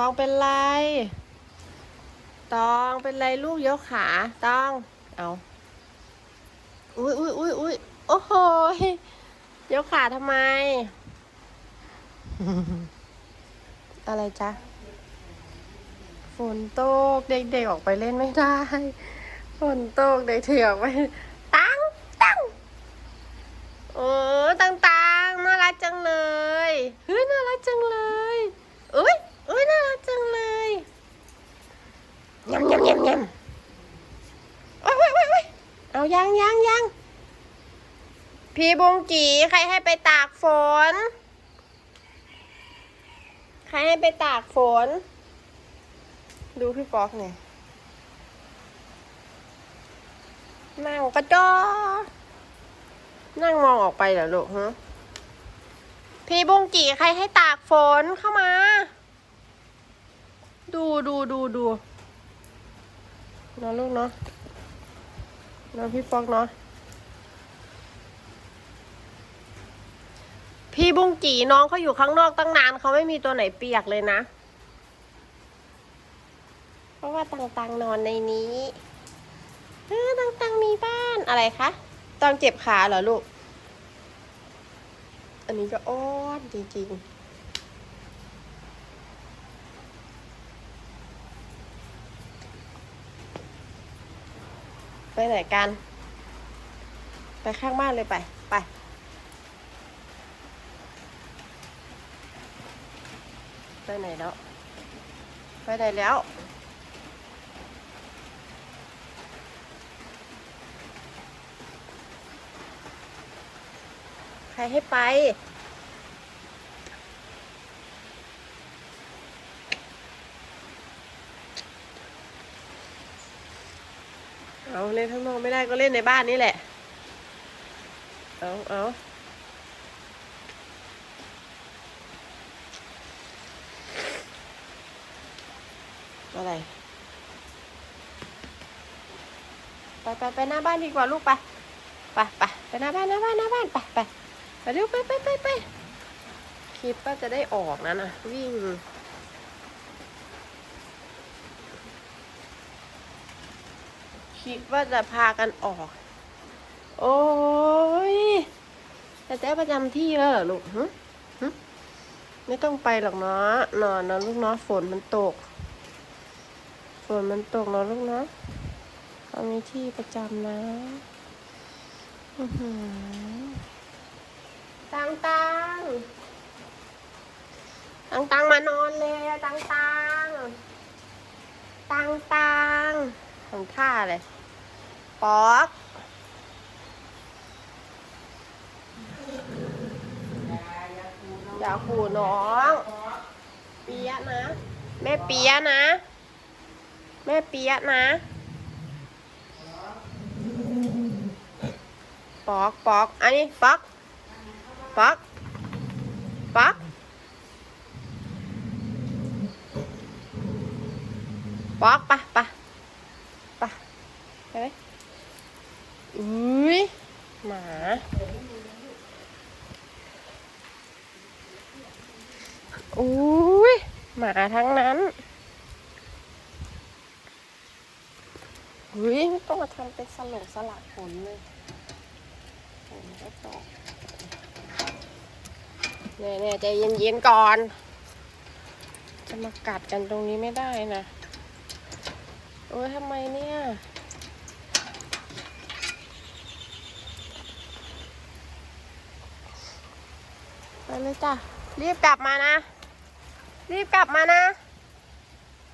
ตองเป็นไร ตองเป็นไรลูกยกขาตอง เอาอุ้ยอุ้ยอุ้ยอุ้ยโอ้โหยยกขาทำไม อะไรจ๊ะ ฝนตกเด็กๆออกไปเล่นไม่ได้ ฝนตกเด็กๆออกไปตังตังโอ้ตังตังน่ารักจังเลยเฮ้ยน่ารักจังเลยอุ้ยอุ้ยน่ารักจังเลยยำยำยำยำโอ้ยโอ้ยโอ้ยโอ้ยเอา ยังยังยังพี่บุงกีใครให้ไปตากฝน ใครให้ไปตากฝน ดูพี่ฟอกเนี่ยนั่งกระจอนั่งมองออกไปเหรอลูกฮะพี่บุงกีใครให้ตากฝนเข้ามา ดูดูดูดูเนอะลูกเนาะ นอะพี่ฟอกเนาะพี่บุ้งกี่น้องเขาอยู่ข้างนอกตั้งนานเขาไม่มีตัวไหนเปียกเลยนะ เพราะว่าตังตังนอนในนี้เออตังตังมีบ้านอะไรคะตองเจ็บขาเหรอลูก อันนี้ก็อ้อนจริงๆ ไปไหนกัน ไปข้างบ้านเลยไป ไป ไปไหนแล้ว ไปไหนแล้วใครให้ไป เอาเล่นข้างนอกไม่ได้ก็เล่นในบ้านนี่แหละ เอาเอาอะไร ไปไปไปหน้าบ้านดีกว่าลูกไปไปไปไปหน้าบ้านหน้าบ้านหน้าบ้านไปไปไปเร็วไปไปไปไปคิดว่าจะได้ออกนะนะวิ่ง คิดว่าจะพากันออก โอ้ยแต่แจ๊ประจำที่แล้วเหรอลูกหึไม่ต้องไปหรอกเนาะนอนนะลูกเนาะฝนมันตก ฝนมันตกเนาะลูกเนาะเขามีที่ประจำนะอือหือตังตังตังตังมานอนเลยตังตังตังตังของท่าเลย ป๊อกอย่าขู่น้อง เปียะนะ แม่เปียะนะ แม่เปียะนะปอกปอกอันนี้ปอกปอกปอกปอกปะปะปะไปไหม อุ้ยหมา อุ้ยหมาทั้งนั้นอุ้ยต้องมาทำเป็นสลงสลัดผลเลยผมก็ตกเนี่ยเนี่ยใจเย็นๆก่อน จะมากัดกันตรงนี้ไม่ได้นะ โอ้ยทำไมเนี่ย ไปเลยจ้ะ รีบกลับมานะ รีบกลับมานะ